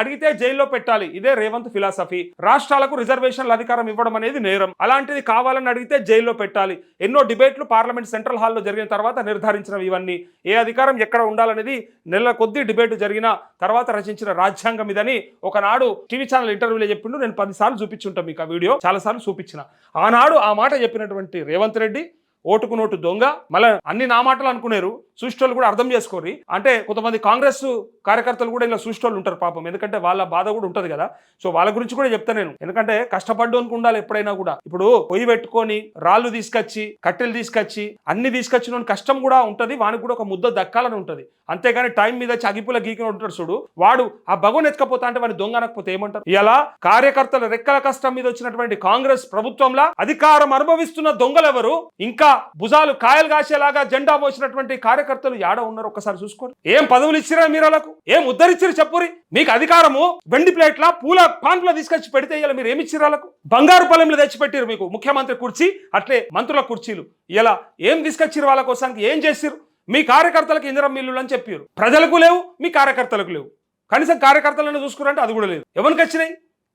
అడిగితే జైల్లో పెట్టాలి. ఇదే రేవంత్ ఫిలాసఫీ. రాష్ట్రాలకు రిజర్వేషన్ల అధికారం ఇవ్వడం అనేది నేరం. అలాంటిది కావాలని అడిగితే జైల్లో పెట్టాలి. ఎన్నో డిబేట్లు పార్లమెంట్ సెంట్రల్ హాల్లో జరిగిన తర్వాత నిర్ధారించినవి ఇవన్నీ. ఏ అధికారం ఎక్కడ ఉండాలనేది నెల కొద్దీ డిబేట్ జరిగిన తర్వాత రచించిన రాజ్యాంగం ఇదని ఒకనాడు టీవీ ఛానల్ ఇంటర్వ్యూలో చెప్పిండు. నేను పదిసార్లు చూపించుంటాం మీకు ఆ వీడియో. చాలాసార్లు చూపించిన. ఆనాడు ఆ మాట చెప్పినటువంటి రేవంత్ రెడ్డి ఓటుకు నోటు దొంగ మళ్ళీ అన్ని నా మాటలు అనుకునేరు. సృష్టి కూడా అర్థం చేసుకోరి అంటే కొంతమంది కాంగ్రెస్ కార్యకర్తలు కూడా ఇలా సృష్టిలు ఉంటారు పాపం. ఎందుకంటే వాళ్ళ బాధ కూడా ఉంటుంది కదా. సో వాళ్ళ గురించి కూడా చెప్తా నేను. ఎందుకంటే కష్టపడ్డానికి ఉండాలి ఎప్పుడైనా కూడా. ఇప్పుడు పొయ్యి పెట్టుకొని రాళ్ళు తీసుకొచ్చి కట్టెలు తీసుకొచ్చి అన్ని తీసుకొచ్చిన కష్టం కూడా ఉంటుంది వానికి కూడా ఒక ముద్ద దక్కాలని ఉంటుంది. అంతేగాని టైం మీద చగిపుల అగిపుల గీకిన ఉంటాడు చూడు. వాడు ఆ భగవన్ ఎత్తుకపోతా అంటే వాడిని దొంగ అనకపోతే ఏమంటారు? ఇలా కార్యకర్తల రెక్కల కష్టం మీద వచ్చినటువంటి కాంగ్రెస్ ప్రభుత్వంలో అధికారం అనుభవిస్తున్న దొంగలెవరు? ఇంకా భుజాలు కాయలు కాసేలాగా జెండా మోసినటువంటి కార్యకర్తలు యాడ ఉన్నారు? ఒక్కసారి చూసుకోండి. ఏం పదవులు ఇచ్చిరా మీరు వాళ్ళకు ఏం ఉద్ధరించారు చెప్పురి? మీకు అధికారము వెండి ప్లేట్ల పూల పాన్పుల తీసుకొచ్చి పెడితే ఇలా మీరు ఏమి ఇచ్చిర్రు వాళ్ళకు? బంగారు పొలంలో తెచ్చిపెట్టారు మీకు ముఖ్యమంత్రి కుర్చీ అట్లే మంత్రుల కుర్చీలు. ఇలా ఏం తీసుకొచ్చిర్రు వాళ్ళ కోసానికి? ఏం చేసిర్రు? మీ కార్యకర్తలకు ఇందిరం మిల్లులు అని చెప్పారు ప్రజలకు లేవు మీ కార్యకర్తలకు లేవు. కనీసం కార్యకర్తలను చూసుకురంటే అది కూడా లేదు. ఎవరికి వచ్చినాయి?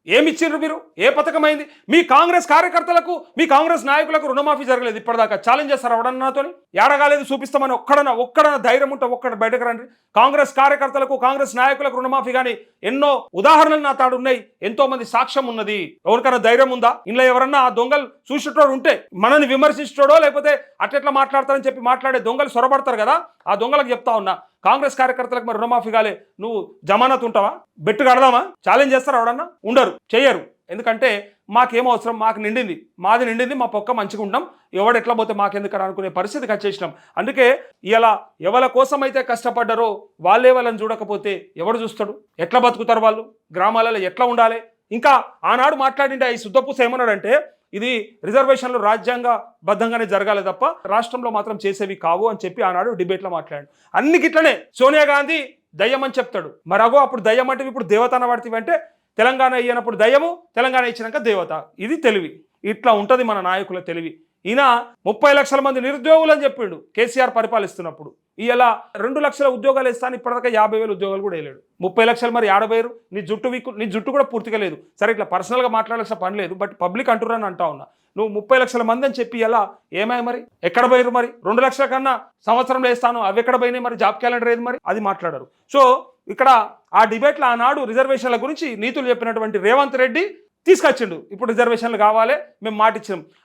ఏమి మీరు? ఏ పథకమైంది? అయింది మీ కాంగ్రెస్ కార్యకర్తలకు మీ కాంగ్రెస్ నాయకులకు రుణమాఫీ జరగలేదు. ఇప్పటిదాకా ఛాలెంజ్ చేస్తారు ఎవడన్నాతో ఏడగాలేదు చూపిస్తామని ఒక్కడన ఒక్కడన ధైర్యం ఉంటే ఒక్కడ బయటకు రండి. కాంగ్రెస్ కార్యకర్తలకు కాంగ్రెస్ నాయకులకు రుణమాఫీ కానీ ఎన్నో ఉదాహరణలు నా తాడు ఉన్నాయి. ఎంతో మంది సాక్ష్యం ఉన్నది. ఎవరికైనా ధైర్యం ఉందా? ఇంట్లో ఎవరన్నా ఆ దొంగలు చూసేటోడు ఉంటే మనల్ని విమర్శించడో లేకపోతే అట్లెట్లా మాట్లాడతారని చెప్పి మాట్లాడే దొంగలు సొరబడతారు కదా? ఆ దొంగలకు చెప్తా ఉన్నా. కాంగ్రెస్ కార్యకర్తలకు మరి రుణమాఫీ కాలే. నువ్వు జమానత్ ఉంటావా? బెట్టు కడదామా? ఛాలెంజ్ చేస్తారా ఎవడన్నా ఉండరు. చేయరు ఎందుకంటే మాకేం అవసరం? మాకు నిండింది. మాది నిండింది. మా పొక్క మంచిగా ఉంటాం ఎవడు ఎట్లా పోతే మాకెందుకు అనుకునే పరిస్థితికి వచ్చేసినాం. అందుకే ఇలా ఎవల కోసం అయితే కష్టపడ్డారో వాళ్ళే వాళ్ళని చూడకపోతే ఎవడు చూస్తాడు? ఎట్లా బతుకుతారు వాళ్ళు? గ్రామాలలో ఎట్లా ఉండాలి? ఇంకా ఆనాడు మాట్లాడిండే ఈ సుద్దపూస ఏమన్నాడంటే ఇది రిజర్వేషన్లు రాజ్యాంగ బద్ధంగానే జరగాలి తప్ప రాష్ట్రంలో మాత్రం చేసేవి కావు అని చెప్పి ఆనాడు డిబేట్లో మాట్లాడాడు. అన్ని గిట్లనే సోనియా గాంధీ దయ్యం అని చెప్తాడు. మరగో అప్పుడు దయ్యం అంటే ఇప్పుడు దేవత అనబడితే అంటే తెలంగాణ ఇయ్యనప్పుడు దయ్యము తెలంగాణ ఇచ్చినాక దేవత. ఇది తెలివి. ఇట్లా ఉంటుంది మన నాయకుల తెలివి. ఈయన ముప్పై లక్షల మంది నిరుద్యోగులు అని చెప్పిండు కేసీఆర్ పరిపాలిస్తున్నప్పుడు. ఇలా రెండు లక్షల ఉద్యోగాలు ఇస్తాను ఇప్పటిదాకా యాభై వేల ఉద్యోగాలు కూడా వేయలేడు. ముప్పై లక్షలు మరి ఆడబోయారు నీ జుట్టు వీకు నీ జుట్టు కూడా పూర్తిగా లేదు. సరే ఇట్లా పర్సనల్గా మాట్లాడాల్సిన పని లేదు బట్ పబ్లిక్ అంటున్నాను అంటా ఉన్నా. నువ్వు ముప్పై లక్షల మంది అని చెప్పి ఎలా ఏమై మరి? ఎక్కడ పోయారు మరి? రెండు లక్షల కన్నా సంవత్సరంలో వేస్తాను అవి ఎక్కడ పోయినాయి మరి? జాబ్ క్యాలెండర్ ఏది మరి? అది మాట్లాడరు. సో ఇక్కడ ఆ డిబేట్లో ఆనాడు రిజర్వేషన్ల గురించి నీతులు చెప్పినటువంటి రేవంత్ రెడ్డి తీసుకొచ్చిండు. ఇప్పుడు రిజర్వేషన్లు కావాలి మేము మాట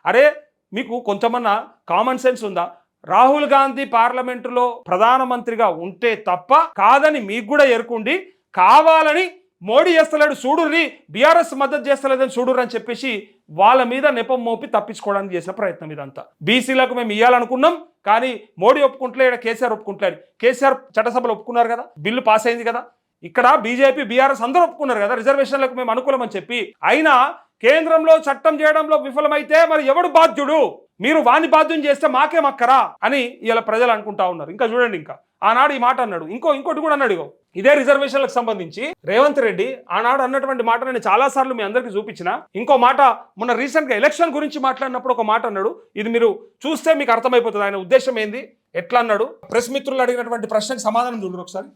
అరే మీకు కొంచెమన్నా కామన్ సెన్స్ ఉందా? రాహుల్ గాంధీ పార్లమెంటులో ప్రధానమంత్రిగా ఉంటే తప్ప కాదని మీకు కూడా ఎరుకుండి కావాలని మోడీ చేస్తలేడు చూడుర్రి బీఆర్ఎస్ మద్దతు చేస్తలేదని చూడుర్రి అని చెప్పేసి వాళ్ళ మీద నెపం మోపి తప్పించుకోవడానికి చేసిన ప్రయత్నం ఇదంతా. బీసీలకు మేము ఇవ్వాలనుకున్నాం కానీ మోడీ ఒప్పుకుంటలేడు కేసీఆర్ ఒప్పుకుంటలేడు. కేసీఆర్ చట్టసభలో ఒప్పుకున్నారు కదా బిల్లు పాస్ అయింది కదా. ఇక్కడ బీజేపీ బీఆర్ఎస్ అందరూ ఒప్పుకున్నారు కదా రిజర్వేషన్లకు మేము అనుకూలమని చెప్పి. అయినా కేంద్రంలో చట్టం చేయడంలో విఫలమైతే మరి ఎవడు బాధ్యుడు? మీరు వాని బాధ్యం చేస్తే మాకే మక్కరా? అని ఇలా ప్రజలు అనుకుంటా ఉన్నారు. ఇంకా చూడండి ఇంకా. ఆనాడు ఈ మాట అన్నాడు. ఇంకో ఇంకోటి కూడా అన్నాడు ఇగో. ఇదే రిజర్వేషన్లకు సంబంధించి రేవంత్ రెడ్డి ఆనాడు అన్నటువంటి మాట నేను చాలా సార్లు మీ అందరికీ చూపించిన. ఇంకో మాట మొన్న రీసెంట్గా ఎలక్షన్ గురించి మాట్లాడినప్పుడు ఒక మాట అన్నాడు. ఇది మీరు చూస్తే మీకు అర్థమైపోతుంది. ఆయన ఉద్దేశం ఏంది? ఎట్లా అన్నాడు? ప్రెస్ మిత్రులు అడిగినటువంటి ప్రశ్నకి సమాధానం చూడరు ఒకసారి.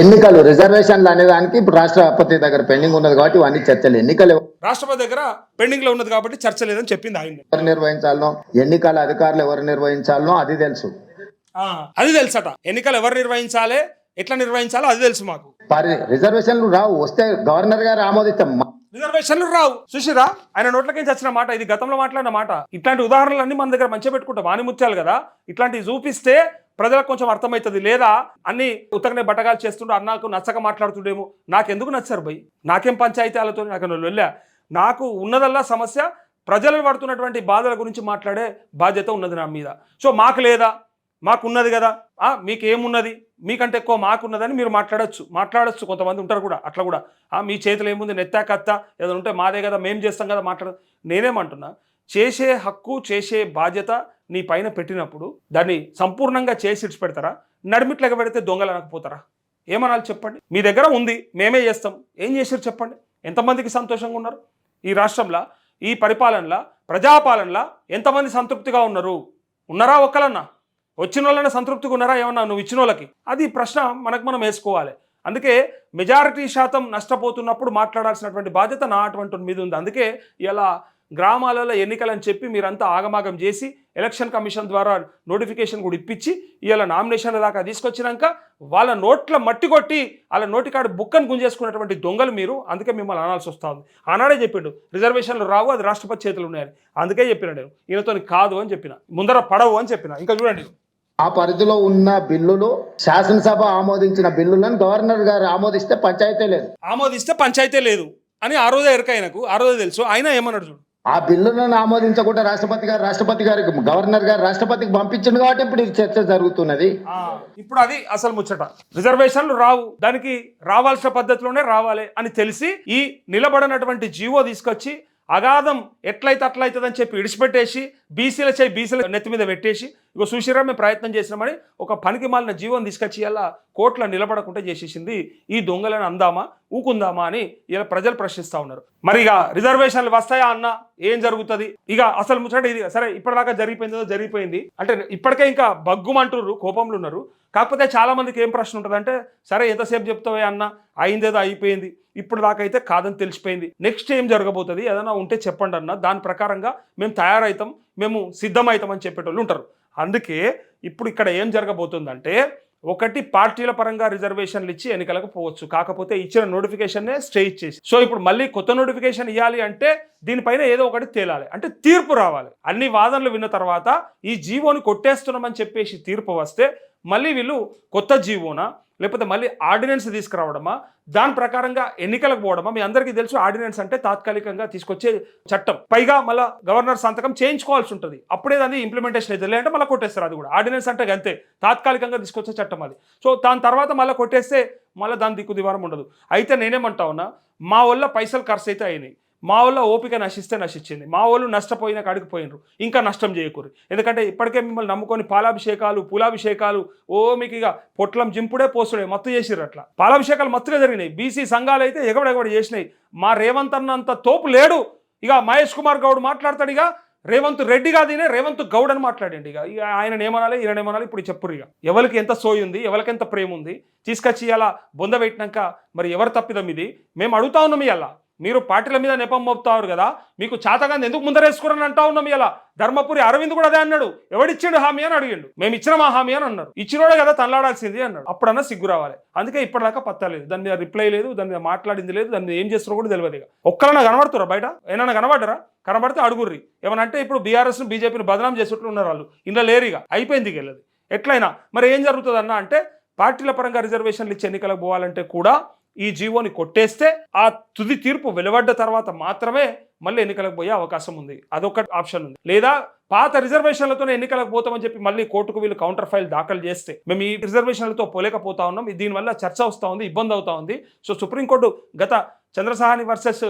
ఎన్నికలు రిజర్వేషన్లు అనే దానికి ఇప్పుడు రాష్ట్రపతి దగ్గర పెండింగ్ ఉన్నది కాబట్టి ఇవన్నీ చర్చలు. ఎన్నికలు రాష్ట్రపతి దగ్గర పెండింగ్లో ఉన్నది కాబట్టి చర్చ లేదని చెప్పింది ఆయన ఎవరు నిర్వహించాలనో ఎన్నికల అధికారులు ఎవరు నిర్వహించాలనో అది తెలుసు. అది తెలుసట. ఎన్నికలు ఎవరు నిర్వహించాలి ఎట్లా నిర్వహించాలో అది తెలుసు మాకు. రిజర్వేషన్లు రావు వస్తే గవర్నర్ గారు ఆమోదిస్తాం. రిజర్వేషన్లు రావు. చూసిరా ఆయన నోట్లకేం వచ్చిన మాట? ఇది గతంలో మాట్లాడిన మాట. ఇట్లాంటి ఉదాహరణలన్నీ మన దగ్గర మంచిగా పెట్టుకుంటాం. వాణి ముత్యాలు కదా. ఇట్లాంటివి చూపిస్తే ప్రజలకు కొంచెం అర్థమవుతుంది. లేదా అన్ని ఉత్తకనే బట్టగాలు చేస్తుండే అన్నాకు నచ్చక మాట్లాడుతుండేమో. నాకెందుకు నచ్చారు భయ్? నాకేం పంచాయతీలతో నాకు వెళ్ళా నాకు ఉన్నదల్లా సమస్య ప్రజలు పడుతున్నటువంటి బాధల గురించి మాట్లాడే బాధ్యత ఉన్నది నా మీద. సో మాకు లేదా? మాకున్నది కదా. మీకేమున్నది? మీకంటే ఎక్కువ మాకున్నదని మీరు మాట్లాడొచ్చు. మాట్లాడొచ్చు. కొంతమంది ఉంటారు కూడా అట్లా కూడా. ఆ, మీ చేతిలో ఏముంది? నెత్తా కత్త. ఏదైనా ఉంటే మాదే కదా మేము చేస్తాం కదా మాట్లాడ. నేనేమంటున్నా చేసే హక్కు చేసే బాధ్యత నీ పైన పెట్టినప్పుడు దాన్ని సంపూర్ణంగా చేసి ఇడ్చి పెడతారా నడిమిట్లకి పెడితే దొంగలు అనకపోతారా? ఏమనాలి చెప్పండి? మీ దగ్గర ఉంది మేమే చేస్తాం. ఏం చేశారు చెప్పండి? ఎంతమందికి సంతోషంగా ఉన్నారు? ఈ రాష్ట్రంలో ఈ పరిపాలనలో ప్రజాపాలనలో ఎంతమంది సంతృప్తిగా ఉన్నారు? ఉన్నారా ఒక్కలన్నా? వచ్చిన వాళ్ళని సంతృప్తిగా ఉన్నారా ఏమన్నా? నువ్వు ఇచ్చిన వాళ్ళకి అది ప్రశ్న మనకు మనం వేసుకోవాలి. అందుకే మెజారిటీ శాతం నష్టపోతున్నప్పుడు మాట్లాడాల్సినటువంటి బాధ్యత నా అటువంటి మీద ఉంది. అందుకే ఇలా గ్రామాలలో ఎన్నికలని చెప్పి మీరంతా ఆగమాగం చేసి ఎలక్షన్ కమిషన్ ద్వారా నోటిఫికేషన్ కూడా ఇప్పించి ఇలా నామినేషన్ల దాకా తీసుకొచ్చినాక వాళ్ళ నోట్ల మట్టి కొట్టి వాళ్ళ నోటికాడు బుక్కను గుంజేసుకున్నటువంటి దొంగలు మీరు. అందుకే మిమ్మల్ని అనాల్సి వస్తుంది ఆనాడే చెప్పిండు రిజర్వేషన్లు రావు అది రాష్ట్రపతి చేతులు ఉన్నాయని. అందుకే చెప్పిన నేను. ఈయనతో కాదు అని చెప్పిన. ముందర పడవు అని చెప్పిన. ఇంకా చూడండి. ఆ పరిధిలో ఉన్న బిల్లులు శాసనసభ ఆమోదించిన బిల్లులను గవర్నర్ గారు ఆమోదిస్తే పంచాయతీ లేదు. ఆమోదిస్తే పంచాయతీ లేదు అని ఆ రోజే ఎరక ఆయనకు ఆ రోజే తెలుసు. ఆయన ఏమన్నాడు చూడు? ఆ బిల్లులను ఆమోదించకుండా రాష్ట్రపతి గారు రాష్ట్రపతి గారికి గవర్నర్ గారు రాష్ట్రపతికి పంపించింది కాబట్టి ఇప్పుడు ఈ చర్చ జరుగుతున్నది. ఇప్పుడు అది అసలు ముచ్చట. రిజర్వేషన్లు రావు. దానికి రావాల్సిన పద్ధతిలోనే రావాలి అని తెలిసి ఈ నిలబడినటువంటి జీవో తీసుకొచ్చి అగాధం ఎట్లయితే అట్లయితుందని చెప్పి ఇడిచిపెట్టేసి బీసీల చేయి బీసీల నెత్తి మీద పెట్టేసి ఇగో చూసిరా మేము ప్రయత్నం చేసినామని ఒక పనికి మాలిన జీవం తీసుకొచ్చి ఇలా కోట్ల నిలబడకుండా చేసేసింది ఈ దొంగలను అందామా ఊకుందామా అని ఇలా ప్రజలు ప్రశ్నిస్తూ ఉన్నారు. మరి ఇక రిజర్వేషన్లు వస్తాయా అన్న ఏం జరుగుతుంది? ఇక అసలు ముచ్చట ఇది సరే ఇప్పటిదాకా జరిగిపోయిందో జరిగిపోయింది. అంటే ఇప్పటికే ఇంకా బగ్గుమంటుర్రు కోపంలో ఉన్నారు. కాకపోతే చాలా మందికి ఏం ప్రశ్న ఉంటుందంటే సరే ఎంతసేపు చెప్తావే అన్న? అయిందేదో అయిపోయింది. ఇప్పుడు దాకా అయితే కాదని తెలిసిపోయింది. నెక్స్ట్ ఏం జరగబోతుంది? ఏదైనా ఉంటే చెప్పండి అన్న. దాని ప్రకారంగా మేము తయారవుతాం మేము సిద్ధమవుతామని చెప్పేటోళ్ళు ఉంటారు. అందుకే ఇప్పుడు ఇక్కడ ఏం జరగబోతుందంటే ఒకటి పార్టీల పరంగా రిజర్వేషన్లు ఇచ్చి ఎన్నికలకు పోవచ్చు. కాకపోతే ఇచ్చిన నోటిఫికేషన్నే స్టే ఇచ్చేసి. సో ఇప్పుడు మళ్ళీ కొత్త నోటిఫికేషన్ ఇవ్వాలి అంటే దీనిపైన ఏదో ఒకటి తేలాలి. అంటే తీర్పు రావాలి. అన్ని వాదనలు విన్న తర్వాత ఈ జీవోని కొట్టేస్తున్నామని చెప్పేసి తీర్పు వస్తే మళ్ళీ వీళ్ళు కొత్త జీవోనా? లేకపోతే మళ్ళీ ఆర్డినెన్స్ తీసుకురావడమా? దాని ప్రకారంగా ఎన్నికలకు పోవడమా? మీ అందరికీ తెలుసు ఆర్డినెన్స్ అంటే తాత్కాలికంగా తీసుకొచ్చే చట్టం. పైగా మళ్ళీ గవర్నర్ సంతకం చేయించుకోవాల్సి ఉంటుంది. అప్పుడే దాన్ని ఇంప్లిమెంటేషన్ అయితే లేదంటే మళ్ళీ కొట్టేస్తారు అది కూడా. ఆర్డినెన్స్ అంటే అంతే. తాత్కాలికంగా తీసుకొచ్చే చట్టం అది. సో దాని తర్వాత మళ్ళీ కొట్టేస్తే మళ్ళీ దాని దిక్కు దివారం ఉండదు. అయితే నేనేమంటా ఉన్నా మా వల్ల పైసలు ఖర్చు అయితే అయినాయి. మా వల్ల ఓపిక నశిస్తే నశించింది. మా వాళ్ళు నష్టపోయిన కాడికి ఇంకా నష్టం చేయకూరు ఎందుకంటే ఇప్పటికే మిమ్మల్ని నమ్ముకొని పాలాభిషేకాలు పూలాభిషేకాలు ఓ మీకు ఇక పొట్లం జింపుడే పోస్తుడే మత్తు చేసిర్రు అట్లా. పాలాభిషేకాలు మత్తుగా జరిగినాయి. బీసీ సంఘాలు అయితే ఎగబడెగబడి చేసినాయి. మా రేవంత్ అన్నంత తోపు లేడు. ఇక మహేష్ కుమార్ గౌడ్ మాట్లాడతాడు ఇక. రేవంత్ రెడ్డి కాదనే రేవంత్ గౌడ్ అని మాట్లాడండి ఇక. ఇక ఆయన ఏమనాలి ఈయన ఏమనాలి ఇప్పుడు చెప్పురు ఇక. ఎవరికి ఎంత సోయి ఉంది ఎవరికి ఎంత ప్రేమ ఉంది తీసుకొచ్చి ఇలా బొంద పెట్టినాక మరి ఎవరు తప్పిదం ఇది? మేము అడుగుతా ఉన్నాం ఇలా మీరు పార్టీల మీద నెపం మోపుతారు కదా మీకు చాతగాని ఎందుకు ముందరేసుకోరని అంటా ఉన్నాం ఇలా? ధర్మపురి అరవింద్ కూడా అదే అన్నాడు. ఎవడిచ్చిండు హామీ అని అడిగిండు. మేము ఇచ్చిన మా హామీ అని అన్నారు. ఇచ్చినోడే కదా తనలాడాల్సింది అన్నాడు. అప్పుడన్నా సిగ్గు రావాలి. అందుకే ఇప్పటిదాకా పత్తలేదు దాని మీద రిప్లై లేదు దాని మీద మాట్లాడింది లేదు దాని మీద ఏం చేస్తారో కూడా తెలియదు ఇక. ఒక్కరన్నా కనబడుతురా బయట? ఏమన్నా కనబడరా కనబడితే అడుగుర్రి. ఏమన్నా అంటే ఇప్పుడు బీఆర్ఎస్ను బీజేపీని బదనాం చేసేట్లు ఉన్నారు వాళ్ళు. ఇంట్లో లేరు ఇక. అయిపోయింది వెళ్ళదు. ఎట్లయినా మరి ఏం జరుగుతుంది అన్న అంటే పార్టీల పరంగా రిజర్వేషన్లు ఇచ్చి ఎన్నికలకు పోవాలంటే కూడా ఈ జీవోని కొట్టేస్తే ఆ తుది తీర్పు వెలువడ్డ తర్వాత మాత్రమే మళ్ళీ ఎన్నికలకు పోయే అవకాశం ఉంది. అదొక ఆప్షన్ ఉంది. లేదా పాత రిజర్వేషన్లతోనే ఎన్నికలకు పోతామని చెప్పి మళ్ళీ కోర్టుకు వీళ్ళు కౌంటర్ ఫైల్ దాఖలు చేస్తే మేము ఈ రిజర్వేషన్లతో పోలేకపోతా ఉన్నాం. దీనివల్ల చర్చ వస్తూ ఉంది ఇబ్బంది అవుతా ఉంది. సో సుప్రీంకోర్టు గత చంద్రసహాని versus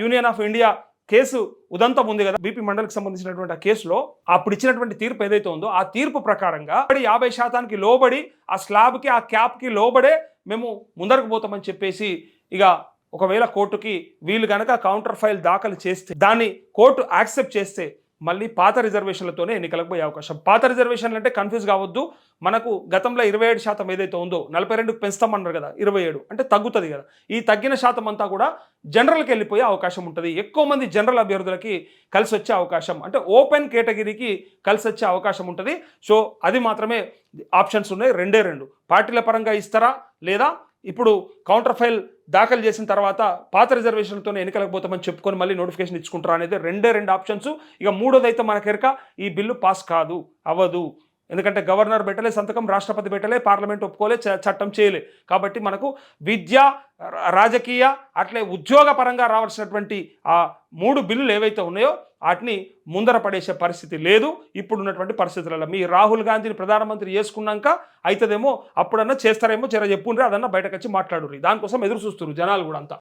union of India case ఉదంతం ఉంది కదా. బీపీ మండలికి సంబంధించినటువంటి ఆ కేసులో అప్పుడు ఇచ్చినటువంటి తీర్పు ఏదైతే ఉందో ఆ తీర్పు ప్రకారంగా యాభై శాతానికి లోబడి ఆ స్లాబ్కి ఆ క్యాప్కి లోబడే మేము ముందరకు పోతామని చెప్పేసి ఇక ఒకవేళ కోర్టుకి వీళ్ళు కనుక కౌంటర్ ఫైల్ దాఖలు చేస్తే దాన్ని కోర్టు యాక్సెప్ట్ చేస్తే మళ్ళీ పాత రిజర్వేషన్లతోనే ఎన్నికలకు పోయే అవకాశం. పాత రిజర్వేషన్లు అంటే కన్ఫ్యూజ్ కావద్దు. మనకు గతంలో ఇరవై ఏడు శాతం ఏదైతే ఉందో నలభై రెండుకు పెంచుతామన్నారు కదా ఇరవై ఏడు. అంటే తగ్గుతుంది కదా. ఈ తగ్గిన శాతం అంతా కూడా జనరల్కి వెళ్ళిపోయే అవకాశం ఉంటుంది. ఎక్కువ మంది జనరల్ అభ్యర్థులకి కలిసి వచ్చే అవకాశం. అంటే ఓపెన్ కేటగిరీకి కలిసి వచ్చే అవకాశం ఉంటుంది. సో అది మాత్రమే ఆప్షన్స్ ఉన్నాయి. రెండే రెండు. పార్టీల పరంగా ఇస్తారా? లేదా ఇప్పుడు కౌంటర్ ఫైల్ దాఖలు చేసిన తర్వాత పాత రిజర్వేషన్లతోనే ఎన్నికలకు పోతామని చెప్పుకొని మళ్ళీ నోటిఫికేషన్ ఇచ్చుకుంటారా అనేది రెండే రెండు ఆప్షన్స్. ఇక మూడోదైతే మన మనకెరక ఈ బిల్లు పాస్ కాదు అవ్వదు. ఎందుకంటే గవర్నర్ పెట్టలే సంతకం రాష్ట్రపతి పెట్టలే పార్లమెంట్ ఒప్పుకోలే చట్టం చేయలే. కాబట్టి మనకు విద్య రాజకీయ అట్లే ఉద్యోగపరంగా రావాల్సినటువంటి ఆ మూడు బిల్లులు ఏవైతే ఉన్నాయో వాటిని ముందర పడేసే పరిస్థితి లేదు. ఇప్పుడున్నటువంటి పరిస్థితులలో మీ రాహుల్ గాంధీని ప్రధానమంత్రి చేసుకున్నాక అవుతుందేమో అప్పుడన్నా చేస్తారేమో జర చెప్పుండ్రి అదన్నా బయటకు వచ్చి మాట్లాడుర్రి. దానికోసం ఎదురు చూస్తున్నారు జనాలు కూడా అంతా.